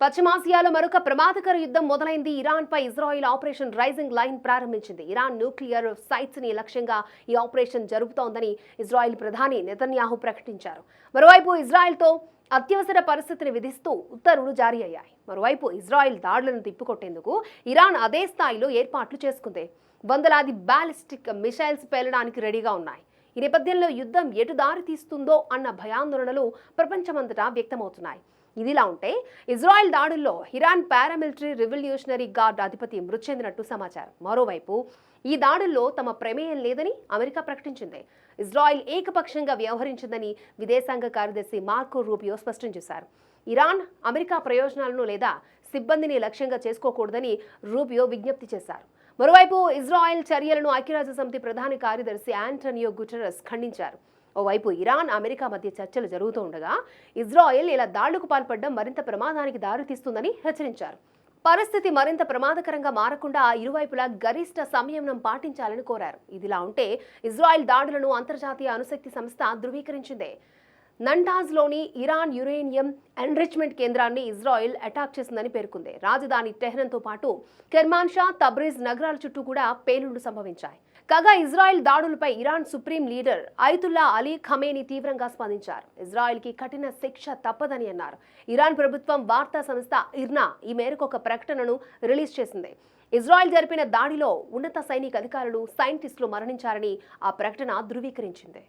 పశ్చిమాసియాలో మరొక ప్రమాదకర యుద్ధం మొదలైంది. ఇరాన్ పై ఇజ్రాయిల్ ఆపరేషన్ రైజింగ్ లైన్ ప్రారంభించింది. ఇరాన్ న్యూక్లియర్ సైట్స్ని లక్ష్యంగా ఈ ఆపరేషన్ జరుపుతోందని ఇజ్రాయిల్ ప్రధాని నెతన్యాహు ప్రకటించారు. మరోవైపు ఇజ్రాయెల్తో అత్యవసర పరిస్థితిని విధిస్తూ ఉత్తర్వులు జారీ అయ్యాయి. మరోవైపు ఇజ్రాయిల్ దాడులను తిప్పికొట్టేందుకు ఇరాన్ అదే స్థాయిలో ఏర్పాట్లు చేసుకుంది. వందలాది బ్యాలిస్టిక్ మిసైల్స్ పేలడానికి రెడీగా ఉన్నాయి. ఈ నేపథ్యంలో యుద్ధం ఎటు దారి తీస్తుందో అన్న భయాందోళనలు ప్రపంచమంతటా వ్యక్తమవుతున్నాయి. ఇదిలా ఉంటే ఇజ్రాయెల్ దాడుల్లో ఇరాన్ పారామిలిటరీ రివల్యూషనరీ గార్డ్ అధిపతి మృతి చెందినట్టు సమాచారం. మరోవైపు ఈ దాడుల్లో తమ ప్రమేయం లేదని అమెరికా ప్రకటించింది. ఇజ్రాయెల్ ఏకపక్షంగా వ్యవహరించిందని విదేశాంగ కార్యదర్శి మార్కో రూపియో స్పష్టం చేశారు. ఇరాన్ అమెరికా ప్రయోజనాలను లేదా సిబ్బందిని లక్ష్యంగా చేసుకోకూడదని రూపియో విజ్ఞప్తి చేశారు. మరోవైపు ఇజ్రాయెల్ చర్యలను ఐక్యరాజ్య సమితి ప్రధాన కార్యదర్శి యాంటనియో గుటెరస్ ఖండించారు. ఓవైపు ఇరాన్ అమెరికా మధ్య చర్చలు జరుగుతూ ఉండగా ఇజ్రాయెల్ ఇలా దాడులకు పాల్పడడం మరింత ప్రమాదానికి దారితీస్తుందని హెచ్చరించారు. పరిస్థితి మరింత ప్రమాదకరంగా మారకుండా ఇరువైపులా గరిష్ట సంయమనం పాటించాలని కోరారు. ఇదిలా ఉంటే ఇజ్రాయెల్ దాడులను అంతర్జాతీయ అణుశక్తి సంస్థ ధృవీకరించిందే. నంటాజ్లోని ఇరాన్ యురేనియం ఎన్రిచ్మెంట్ కేంద్రాన్ని ఇజ్రాయెల్ అటాక్ చేసిందని పేర్కొంది. రాజధాని టెహ్రన్తో పాటు కెర్మాన్షా తబ్రీజ్ నగరాల చుట్టూ కూడా పేలుళ్ళు సంభవించాయి. కాగా Israel దాడులపై Iran supreme leader Ayatollah Ali Khamenei తీవ్రంగా స్పందించారు. ఇజ్రాయెల్కి కఠిన శిక్ష తప్పదని అన్నారు. ఇరాన్ ప్రభుత్వం వార్తా సంస్థ ఇర్నా ఈ మేరకు ఒక ప్రకటనను రిలీజ్ చేసింది. ఇజ్రాయెల్ జరిపిన దాడిలో ఉన్నత సైనిక అధికారులు సైంటిస్టులు మరణించారని ఆ ప్రకటన ధృవీకరించింది.